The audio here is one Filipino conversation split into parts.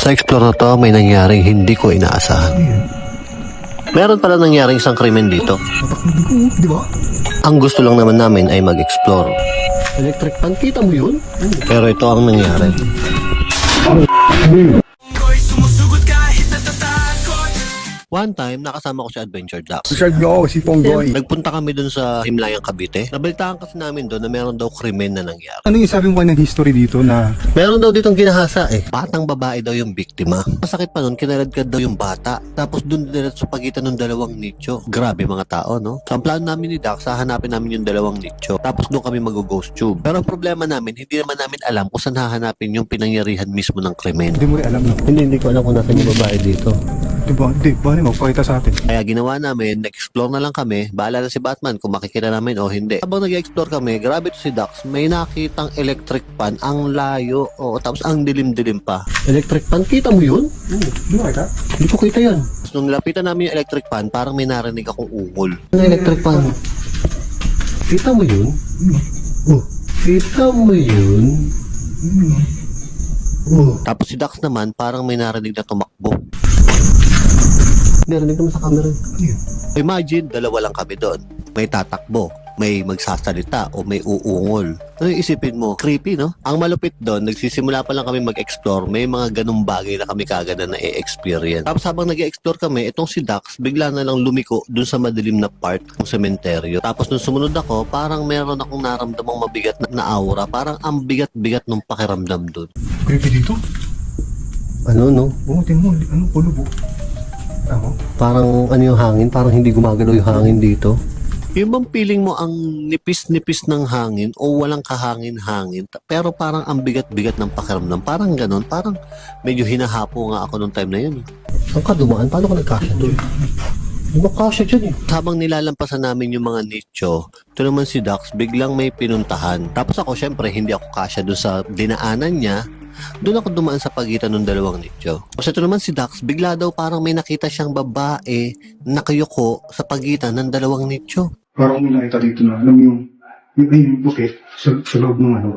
Sa explore na to, may nangyaring hindi ko inaasahan. Meron pala nangyaring isang krimen dito. Di ba? Ang gusto lang naman namin ay mag-explore. Electric pan, kita mo yun? Pero ito ang nangyari. One time, nakasama ko si Adventure Ducks. Richard Go, si Ponggoy. Nagpunta kami dun sa Himlayang Cavite. Nabalitaan kasi namin doon na meron daw krimen na nangyari. Ano yung sabi mo ng history dito na Meron daw ditong ginahasa eh. Batang babae daw yung biktima. Masakit pa nun, kinaladkad daw yung bata. Tapos dun diretso sa pagitan ng dalawang nicho. Grabe mga tao, no? So, ang plano namin ni Dax, hahanapin namin yung dalawang nicho. Tapos doon kami mag-ghost tube. Pero ang problema namin, hindi naman namin alam kung saan hahanapin yung pinangyarihan mismo ng krimen. hindi mo rin alam? Hindi, hindi ko alam kung nasa yung babae dito. Di ba? Di ba? Magpakita sa atin. Kaya ginawa namin, nag-explore na lang kami. Bahala na si Batman kung makikita namin o hindi. Habang nag-explore kami, grabe to si Dax. May nakitang electric pan. Ang layo. O, tapos ang dilim-dilim pa. Electric pan? Kita mo yun? Di ba kita? Hindi ko kita yan. Tapos nung lapitan namin yung electric pan, parang may narinig akong ungol. Ano electric pan? Kita mo yun? Oh, kita mo yun? Oh. Tapos si Dax naman, parang may narinig na tumakbo. Narinig naman sa camera. Imagine, dalawa lang kami doon. May tatakbo, may magsasalita o may uungol. Ano isipin mo? Creepy, no? Ang malupit doon, nagsisimula pa lang kami mag-explore, may mga ganung bagay na kami kagad na na-experience. Tapos habang nag-explore kami, itong si Dax, bigla na lang lumiko dun sa madilim na part ng sementeryo. Tapos nung sumunod ako, parang meron akong naramdamang mabigat na, na aura. Parang ang bigat-bigat ng pakiramdam doon. Creepy dito? Ano, no? Oo, tingnan mo. Ano, pulubo. Tama. Parang ano yung hangin, parang hindi gumagalaw yung hangin dito. Yung bang feeling mo ang nipis-nipis ng hangin o walang kahangin-hangin pero parang ang bigat-bigat ng pakiramdam. Parang ganon. Parang medyo hinahapo nga ako nung time na yun. Saan ka dumaan? Paano ka nagkasya doon? Hindi ba kasya dyan eh? Habang nilalampasan namin yung mga nicho, ito naman si Dax, biglang may pinuntahan. Tapos ako, syempre, hindi ako kasya doon sa dinaanan niya. Doon ako dumaan sa pagitan ng dalawang nicho. Tapos ito naman si Dax, bigla daw parang may nakita siyang babae nakayuko sa pagitan ng dalawang nicho. Parang may nakita dito na, alam mo yung, yung, yung bukit sa, sa loob ng ano.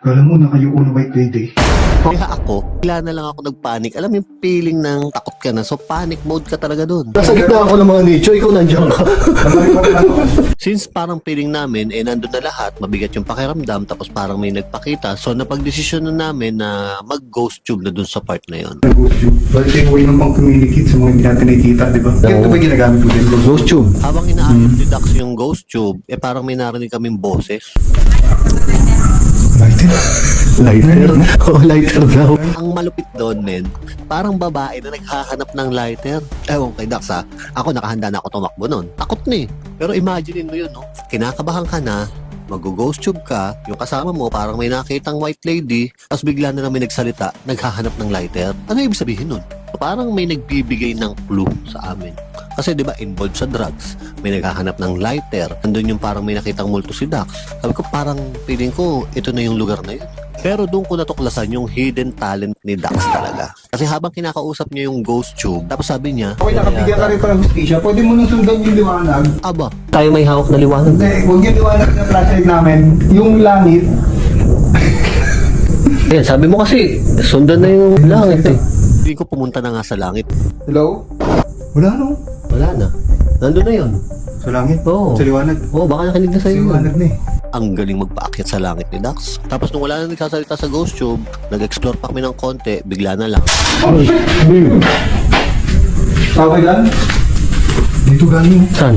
Kala mo nakayuko na white lady. Kaya ako, bigla na lang ako nagpanik. Alam mo yung feeling ng takot ka na. So panic mode ka talaga doon. Nasa gitna ako ng mga nicho, ikaw nandiyan ka. Since parang feeling namin, eh nandun na lahat, mabigat yung pakiramdam, tapos parang may nagpakita. So napagdesisyon na namin na mag-ghost tube na dun sa part na yon. Nag-ghost tube. Balik yung way ng pang communicate sa mga hindi natin nakikita, di ba? Kaya ito ba yung ginagamit ko din? Ghost tube. Habang inaayos ni Dax yung ghost tube, eh parang may narinig kaming boses. Lighter. Lighter. oh, lighter daw. Ang malupit doon, men, parang babae na naghahanap ng lighter. Ewan kay Dax ha, ako nakahanda na ako tumakbo nun. Takot na eh. Pero imagine mo yun, no? Kinakabahan ka na, mag-ghost tube ka, yung kasama mo parang may nakitang white lady, tapos bigla na lang may nagsalita, naghahanap ng lighter. Ano ibig sabihin nun? Parang may nagbibigay ng clue sa amin. Kasi 'di ba involved sa drugs, may naghahanap ng lighter. Andun yung parang may nakitang multo si Dax. Sabi ko parang feeling ko ito na yung lugar na yun. Pero doon ko natuklasan yung hidden talent ni Dax talaga. Kasi habang kinakausap niya yung ghost tube, tapos sabi niya, Okay, nakabigyan ka rin pa ng hustisya. Pwede mo nang sundan yung liwanag. Aba, Tayo may hawak na liwanag. Hindi, huwag yung liwanag na flashlight namin. Yung langit, Ayan, sabi mo kasi, sundan na yung langit eh. hindi ko pumunta na nga sa langit. hello? Wala no. Wala na. Nandun na yun. Sa langit? Oo. Sa liwanag? Oh, baka nakinig na Sa sa'yo yun. liwanag na eh. Ang galing magpaakyat sa langit ni Dax. Tapos nung wala na nagsasalita sa ghost tube, nag-explore pa kami ng konti, bigla na lang. Okay lang? Dito galing. Saan?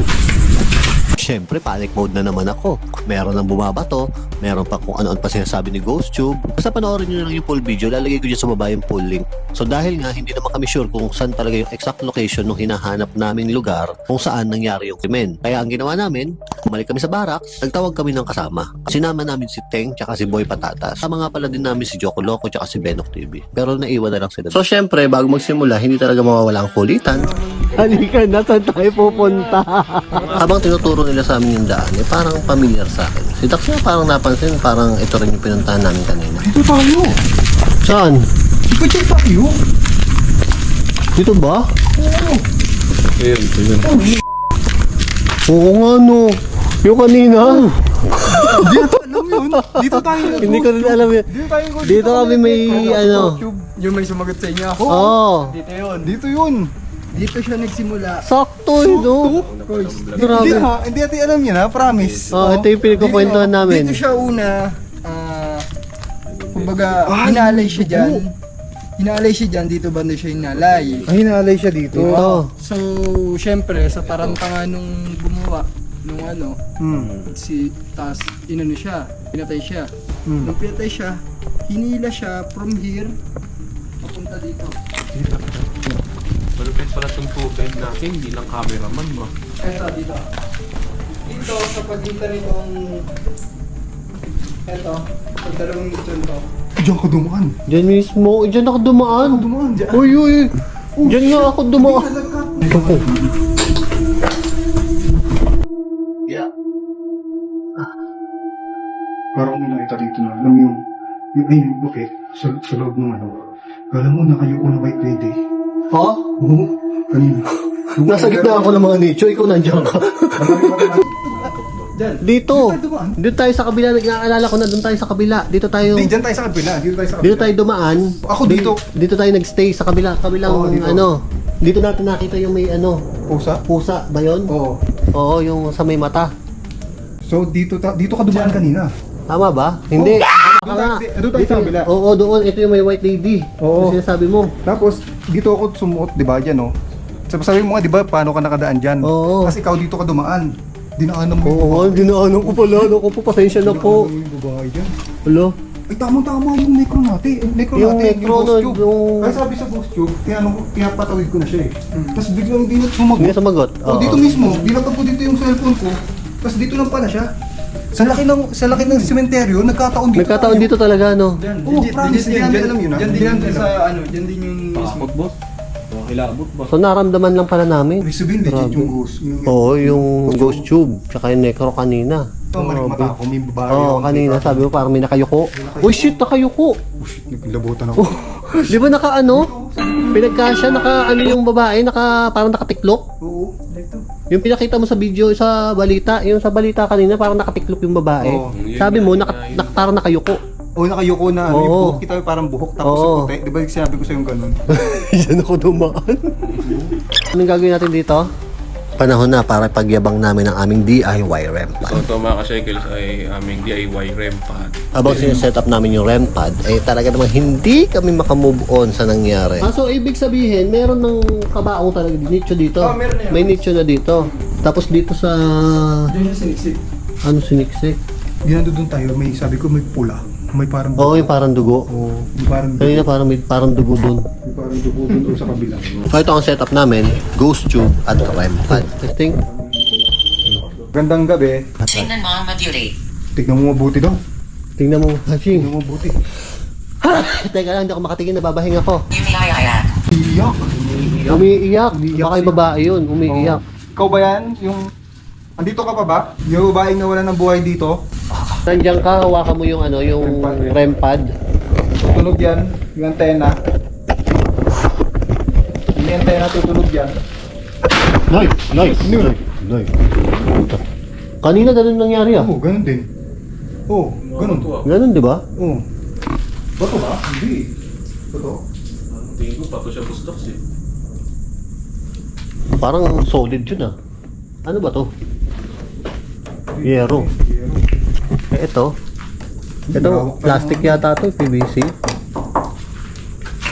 Siyempre, panic mode na naman ako. Meron ng bumabato, meron pa kung ano-ano pa sinasabi ni Ghost Tube. Basta panoorin nyo lang yung full video, lalagay ko dyan sa baba yung full link. So dahil nga, hindi naman kami sure kung saan talaga yung exact location ng hinahanap naming lugar kung saan nangyari yung krimen. Kaya ang ginawa namin, kumalik kami sa barracks, nagtawag kami ng kasama. Sinama namin si Teng tsaka si Boy Patatas. Sama nga pala din namin si Joko Loco tsaka si Benok TV. Pero naiwan na lang sila. So, syempre, bago magsimula, hindi talaga mawawala ang kulitan. Halika na, saan tayo pupunta? Habang tinuturo nila sa amin yung daan, eh, parang familiar sa akin. Si Dax nga parang napansin, parang ito rin yung pinuntahan namin kanina. Dito tayo. Saan? Dito dyan tayo. Dito ba? Oh, Oo nga no. Yung kanina. Dito, alam yun. Dito tayo. Hindi ko rin alam yun. Dito tayo. Dito kami may ano. Yung may sumagot sa inyo. Oo. Dito yun. Dito yun. Dito siya nagsimula. Sakto yun, no? Hindi ha, hindi natin alam yun ha, promise. Oh, ito yung pinagkukwentuhan namin. Dito siya una, ah, kumbaga, hinalay siya dyan. Hinalay siya dyan, dito banda siya hinalay. Ay, hinalay siya dito. Ito. So, syempre, sa tarantangan nung gumawa, nung ano, Hmm. si, tas, inano siya, pinatay siya. Hmm. Nung pinatay siya, hinila siya from here, papunta dito. Malupit pala itong guide natin, hindi lang cameraman mo. Eto, dito. Dito, sa pagitan nitong, eto, sa dalawang lechon to. Diyan ka dumaan. Diyan mismo. Diyan ako dumaan. Dumaan dyan. Uy, uy. Diyan nga ako dumaan. Ako. Parang mo yung, yung ay, yung bukit sa, sa loob ng ano. Kala mo na white lady. Ha? Oo, kanina. Nasa gitna ako ng mga nicho. Ikaw nandiyan ka. Dyan. Dito. Dito tayo sa kabila. Nag-aalala ko na doon tayo sa kabila. Dito tayo. Hindi, tayo sa kabila. Dito tayo sa kabila. Dito tayo dumaan. Ako dito. Dito tayo nagstay sa kabila. Kabilang Oo, dito. ano. Dito natin nakita yung may ano. Pusa? Pusa ba yun? Oo. Oo, yung sa may mata. So, dito, ta- dito ka dumaan kanina. Tama ba? Hindi. Tama nga. Doon tayo sa kabila. Oo, doon. Ito yung may white lady. Oo. Yung sinasabi mo. Tapos, dito ako sumuot, di ba, dyan, no? Sabi, sabi mo nga, di ba, paano ka nakadaan dyan? Oo. Kasi ikaw dito ka dumaan. Dinaanan mo Oo, nga, dinaanan ko pala. Ano ko po, pasensya na po. Dinaanan mo yung babae dyan. Hello? Ay, tamang-tama yung necro natin. Yung necro Yung natin, necro ghost nun, tube. yung- Kaya sabi sa ghost tube, tinanong ko, pinapatawid ko na siya eh. Tapos biglang hindi na sumagot. Hindi ka sumagot. Oh, dito mismo, dinatag ko dito yung cellphone ko. Tapos dito lang pala siya. Sa laki ng sa laki ng sementeryo, nagkataon dito. Nagkataon dito talaga, no? Dyan, Oo, promise, hindi namin alam yun, ah. Dyan din Hindi namin sa, ano, dyan din yung mismo. boss? Oh, kilabot boss. So, naramdaman lang pala namin. May sabihin, legit Grabe. yung ghost. Yung, Oo, yung ghost tube. Tsaka yung necro kanina. Ito, maling mata ako, may babae. Oo, ako, kanina. may Sabi mo parang may nakayuko. Uy, shit, nakayuko. Oh, shit, naglabutan ako. Di ba naka ano? Pinagkasya, naka ano yung babae, naka parang nakatiklop. Oo. Yung pinakita mo sa video sa balita, yung sa balita kanina parang nakatiklop yung babae. Oo. Sabi mo naka, nak, parang nakayuko. O nakayuko na, ano, yung Oo. buhok kita parang buhok tapos Oo. puti. Di ba sinabi ko sa'yo yung ganun? Diyan ako dumaan. Anong gagawin natin dito? Panahon na para pagyabang namin ang aming DIY REM So ito mga ka-cycles ay aming DIY REM pad. Habang sineset up namin yung REM pad, eh talaga naman hindi kami makamove on sa nangyari. Ah, so ibig sabihin, meron ng kabaong talaga nicho dito. Oh, meron na. May nicho na dito. Tapos dito sa Dyan siya siniksik. ano siniksik? Ginando doon tayo, may sabi ko may pula. May parang Oo, yung parang dugo. Oo, may parang Kanina parang may parang dugo dun. may parang dugo doon sa kabila. So ito ang setup namin, ghost tube at REM pad. Testing. Gandang gabi. Tingnan mo ang mabuti. Tignan mo mabuti daw. Tingnan mo, Hashing. Tignan mo mabuti. Teka lang, hindi ako makatingin, nababahinga ako. Umiiyak. Iyak. Umiiyak. Umiiyak Baka yung babae yun, umiiyak. Ikaw ba yan? Yung... Andito ka pa ba? Yung babaeng nawala ng buhay dito? Nandiyan ka, hawakan mo yung ano, yung REM pad. Tutunog yan. Yung antena. Yung antena tutunog yan. Nice, nice, nice, nice. Kanina ganun nangyari ah. Oo, ganun din. Oo, ganun. Ganun, di ba? Oo. Bato ba? Hindi. Bato? Tingin ko pato siya bustos eh. Parang solid yun ah. Ano ba to? Yero. Eh, ito. Ito, plastic yata to, PVC.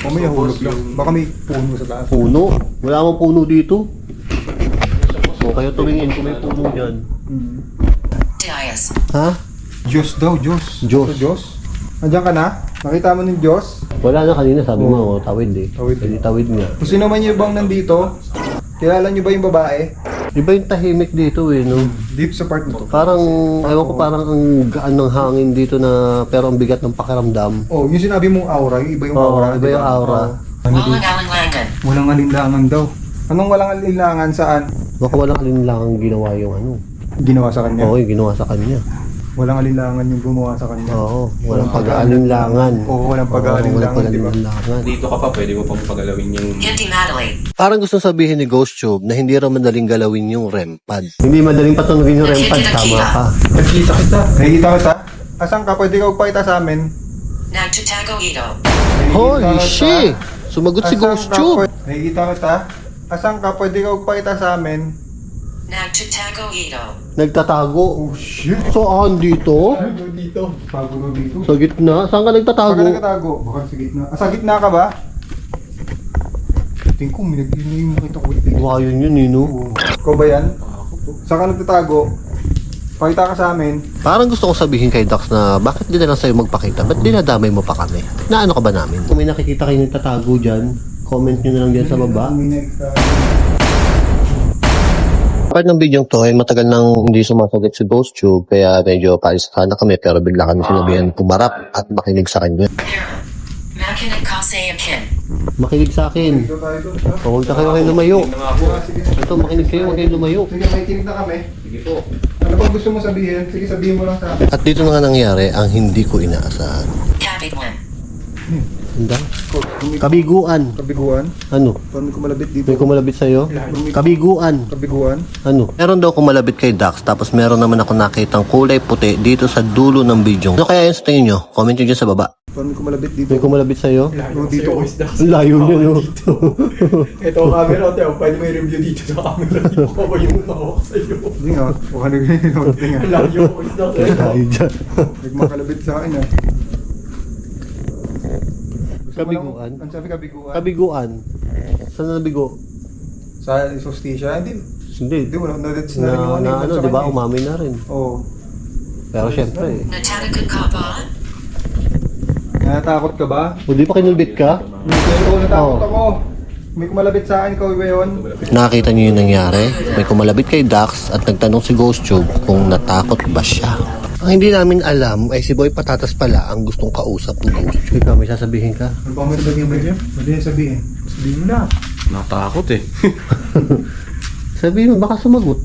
Mamaya hulog lang. Baka may puno sa taas. Puno. Wala mong puno dito. O kayo tumingin kung may puno dyan. Ha? Diyos daw, Diyos. Diyos. Ito, Diyos. Nandiyan ka na? Nakita mo ng Diyos? Wala na kanina, sabi mo, oh, tawid eh. Tawid. Hindi tawid nga. Kung sino man yung bang nandito, kilala niyo ba yung babae? Iba yung tahimik dito eh, no? Dito sa part na to. Parang, ewan ko parang ang gaan ng hangin dito na, pero ang bigat ng pakiramdam. Oh, yung sinabi mong aura, yung iba yung Oo, aura. iba yung aura. Oo. Ano Walang dito? alinlangan. Walang alinlangan daw. Anong walang alinlangan saan? Baka walang alinlangang ginawa yung ano. Ginawa sa kanya. Oo, yung ginawa sa kanya. Walang alinlangan yung gumawa sa kanya. Oo, walang pag-aalinlangan. Oo, walang pag-aalinlangan, walang di ba? pag-aalinlangan. Dito ka pa, pwede mo pang pagalawin yung... Hindi madali. Parang gusto sabihin ni Ghost Tube na hindi raw madaling galawin yung REM pad. Hindi madaling patunogin yung REM pad, tama ka. Nakikita kita. Nakikita kita? Asan ka? Pwede ka magpakita sa amin? Nagtatago ito. Holy shit! Sumagot si Ghost? Tube. Nakikita kita. Asan ka? Pwede ka magpakita sa amin? Nagtatago ito. Nagtatago. Oh shit! Saan dito? Dito. Bago na dito. Sa gitna? Saan ka Pag nagtatago? nagtatago. Baka sa gitna. Ah, sa gitna ka ba? Tingin ko, may nag-ina yung makita ko. Wow, yun yun, eh, no? Ikaw ba yan? Saan ka nagtatago? Pakita ka sa amin. Parang gusto kong sabihin kay Dax na bakit di na lang sa'yo magpakita? Ba't dinadamay mo pa kami? Na ano ka ba namin? Kung may nakikita kayo nagtatago dyan, comment nyo na lang dyan sa baba. Part ng video to ay matagal nang hindi sumasagot si Ghost Tube kaya medyo paalis sana kami pero bigla kami sinabihan pumarap at makinig sa kanya. Makinig sa akin. Huwag na kayo kayo lumayo. Ito, makinig kayo, huwag kayo lumayo. sige, may tinig na kami. Sige po. Ano bang gusto mo sabihin? Sige, sabihin mo lang sa akin. At dito na nga nangyari ang hindi ko inaasahan. Capit 1. Handa? Kabiguan. Kabiguan? Ano? Paano ko malabit dito? May kumalabit sa'yo? Kabiguan. Kabiguan? Ano? Meron daw kumalabit kay Dax tapos meron naman ako nakitang kulay puti dito sa dulo ng video. Ano kaya yun sa tingin nyo? Comment nyo dyan sa baba. Paano ko malabit dito? May kumalabit sa'yo? Oh, dito ko. Layo niya, no? Ito ang camera, Teo. Pwede may review dito sa camera. Hindi ko ba yung hawak sa'yo? Hindi nga. Baka nag- Hindi nga. Layo ko. Tayo dyan. Nagmakalabit sa akin ah. Kabiguan? Ano sabi kabiguan? Kabiguan. Saan na nabigo? Sa Sostisha? Hindi. Hindi. Hindi mo. Na-deads Na, na rin na, yung ano, di ba? eh. Umamin na rin. Oo. Pero syempre, Natatago ka ba? Natatakot ka ba? hindi pa kinulbit ka? Hindi ko natakot ako. May kumalabit sa akin, ikaw ba yun? Nakita niyo yung nangyari? May kumalabit kay Dax at nagtanong si Ghost Tube kung natakot ba siya. Ang hindi namin alam ay si Boy Patatas pala ang gustong kausap ng Ghost Tube. Ikaw, may sasabihin ka? Ano ba may sabihin mo dyan? Ano yung sabihin? Sabihin mo na. Natakot eh. Sabihin mo, baka sumagot.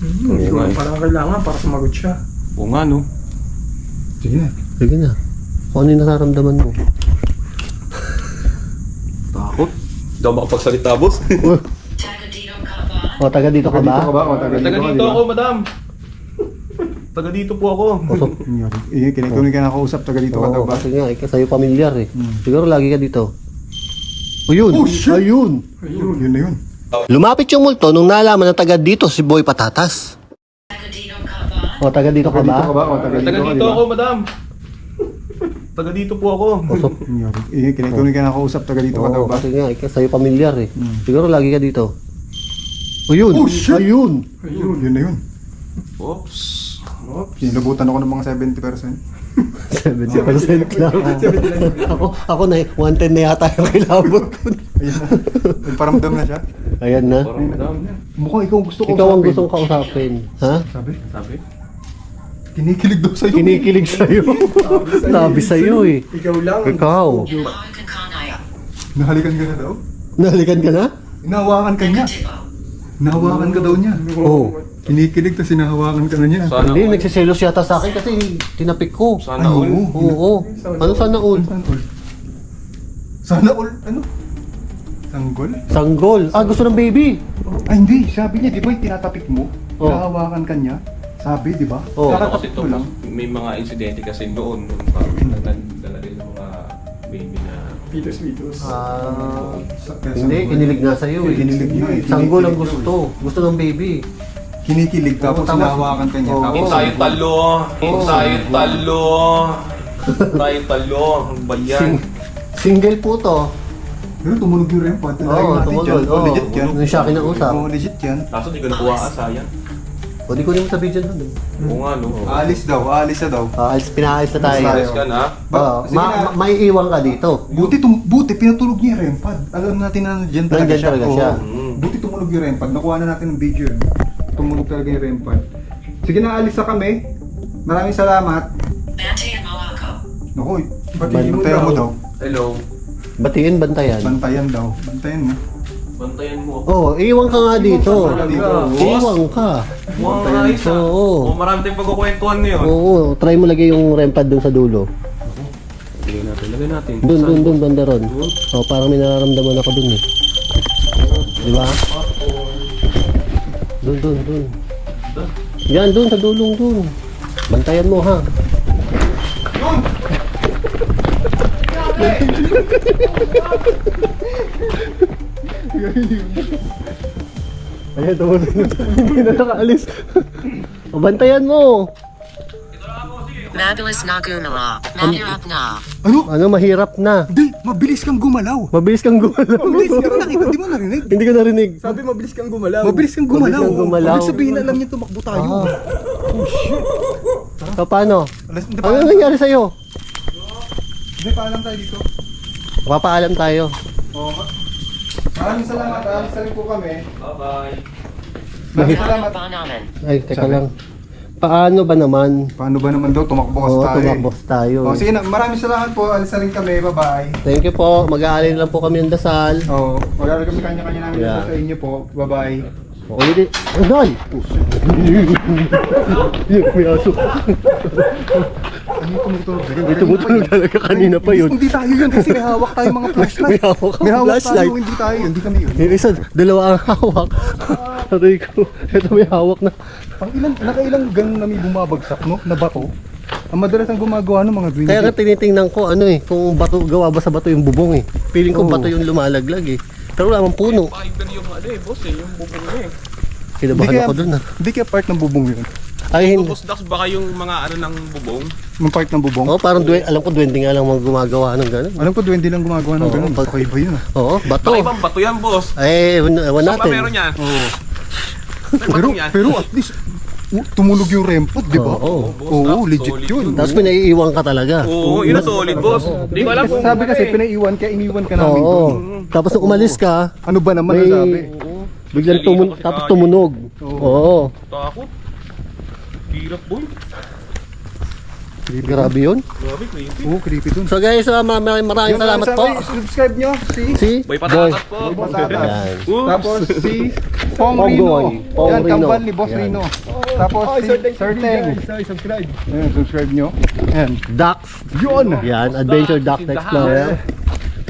Hmm, ikaw nga eh. parang kailangan para sumagot siya. Oo nga no. Sige na. Sige na. Kung ano yung nararamdaman mo. Takot. Hindi ako makapagsalita, boss. Taga dito ka ba? O, taga dito ka Dito ka ba? ba? O, taga Taga dito ka, dito di ba? ako, madam. Taga dito po ako. Oso. Iya, kinikinig ka nakausap, taga dito ka daw Oo, ba? kasi nga, ikaw sa'yo pamilyar eh. Hmm. Siguro lagi ka dito. O yun! Oh, shit! Ayun! Ayun, yun na yun. Lumapit yung multo nung nalaman na taga dito si Boy Patatas. Taga dito ka ba? O, taga dito ka Taga dito ka ba? ba? O, taga Taga dito ka, di dito ba? ako, madam. Taga dito po ako. Oso. Iya, kinikinig ka nakausap, taga dito ka daw Oo, ba? kasi nga, ikaw sa'yo pamilyar eh. Hmm. Siguro lagi ka dito. O yun! Oh, shit! Ayun! Ayun, yun na yun. Oops. Sinabutan ako ng mga 70%. 70% lang. ako, ako na, 110 na yata yung kilabot ko. Ayun na. Nagparamdam na siya. Ayan na. Parang madam. Mukhang ikaw gusto ko Ikaw ang gustong kausapin. Ha? Sabi? Sabi? Kinikilig daw sa'yo. Kinikilig sa'yo. Sabi sa'yo eh. Ikaw lang. Ikaw. Nahalikan ka na daw? Nahalikan ka na? Inahawakan ka niya. Nahawakan ka daw niya. Oo. Kinikilig tapos sinahawakan ka na niya. Sana Hindi, all. nagsiselos yata sa akin kasi tinapik ko. Sana all. oo. Oo. Ano sana all? Sana all. Sana all, ano? Sanggol? Sanggol. Ah, gusto ng baby. Ay hindi, sabi niya, di ba yung tinatapik mo? Oh. Nahawakan ka niya. Sabi, di ba? Oh. Ano kasi to, lang. may mga insidente kasi noon, nung parang nagdala rin ng mga baby na Pitos, pitos. Ah, hindi, kinilig nga sa'yo eh. Kinilig nga eh. Sanggol ang gusto. Gusto ng baby. Kinikilig tapos tama. hinahawakan ka niya. Oo. Tapos Tayo talo, tayo talo, tayo talo, ang bayan. Sing single po to. Pero tumunog yung rempad. Oo, tumugol. Oo. legit yan. Nung siya kinausap. Oo, legit yan. Kaso di ko nakuha ka, sayang. O di ko naman sa video nun. Oo nga no. Aalis daw, aalis na daw. Ah, alis, pinaalis na tayo. Ayos ka na. Oo, Sige ma- na. ma- may iwan ka dito. Buti, tum buti, pinatulog niya yung rempad. Alam natin na nandiyan talaga Nandyan siya. talaga Oo. siya. Buti tumunog yung rempad. Nakuha na natin ng video yun. Tumunog talaga yung rempad. Sige na, alis na kami. Maraming salamat. Bantayan mo ako. Naku, Batiin mo bantayan mo daw. daw. Hello. Batiin, bantayan. Bantayan daw. Bantayan mo. Bantayan mo ako. Oo, oh, iwan ka nga dito. Talaga, boss. Iwan ka. Mga ayos ah. Oo. Oh, marami tayong pagkukwentuhan ngayon. Oo, try mo lagay yung rempad dun sa dulo. Lagay natin, lagay natin. Dun, dun, dun, banda ron. Oh, parang may nararamdaman ako dun eh. Di ba? Doon, doon, doon. Yan, doon, sa dulong doon. Bantayan mo, ha? Doon! Ayan, tumulong na siya. Hindi na nakaalis. O, bantayan mo. Madalas na gunawa. Ano? Mahirap na. Ano? Ano, mahirap na. Hindi mabilis kang gumalaw. Mabilis kang gumalaw. Mabilis kang nakita, di mo narinig. Hindi ko narinig. Sabi mabilis kang gumalaw. Mabilis kang gumalaw. Mabilis kang gumalaw. Ibig sabihin, alam niya tumakbo tayo. Ah. So, paano? Alas, hindi Ano pa, nangyari sa'yo? hindi pa alam tayo dito. Papaalam tayo. Oo. Maraming salamat, alis na rin po kami. Bye-bye. Maraming Paano salamat. Ay, teka lang. Paano ba naman? Paano ba naman daw, tumakbo kasi Oo, tayo. eh. tumakbos tayo. Oh, sige na, maraming salamat po. Alis na rin kami. Bye-bye. Thank you po. Mag-aalin lang po kami ng dasal. Oo, oh, maglalagay kami kanya-kanya namin Yeah. sa inyo po. Bye-bye. O, hindi. Anay! May aso. Ano yung tumutulog? May tumutulog talaga kanina pa yun. Hindi tayo yun kasi may hawak tayo mga flashlight. May hawak hawak flashlight. tayo, hindi tayo. Hindi kami yun. Yung isa, dalawa ang hawak. Aray ko. Ito may hawak na. Ang ilan, nakailang ganun na may bumabagsak, no? Na bato. Ang madalas ang gumagawa ng mga green Kaya nga tinitingnan ko ano eh, kung bato, gawa ba sa bato yung bubong eh. Feeling ko Oo. bato yung lumalaglag eh. Pero wala mang puno. Fiber yung ano eh, boss eh, yung bubong niya eh. Kinabahan ako dun ah. Hindi kaya part ng bubong yun. Ay, hindi. Boss Dax, baka yung mga ano ng bubong. Yung part ng bubong. Oh, parang duen, alam ko duwende nga lang mga gumagawa ng gano'n. Alam ko, duwende lang gumagawa ng Oo, ganun. pag- Okay ba yun? ah? Oo, bato. Baka ibang bato yan, boss. Eh, ewan ewan Saan ba natin. meron yan? Oo. May Pero, batong yan. pero at least, tumulog yung rempot, di ba? Oo. Oo, legit solid yun. Tapos pinaiiwan ka talaga. Oo, yun ang solid, boss. Hindi ko alam kung Sabi kasi, pinaiwan kaya iniwan ka namin Oo. doon. Tapos nung umalis ka, Ano ba naman may ang sabi? biglang tumun Kasi tapos tumunog. Oo. Oo. Takot. Hirap, boy. Grabe yun. Grabe, creepy. Oo, creepy dun. So guys, uh, maraming maraming Yun, salamat po. Subscribe nyo si Si Boy, patatas po. Boy Patatas. Yan. Oops. Tapos si Pong Pong Rino. Boy. Pong Yan, Rino. kambal ni Boss Yan. Rino. Tapos si Sir Teng. subscribe. Ayan, subscribe nyo. Ayan. Dax. Yun! Yan, Adventure Duck Explorer.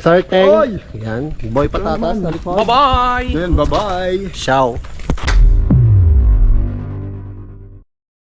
Sir Teng. Yan, Boy Patatas. Bye-bye! Ayan, bye-bye! Ciao.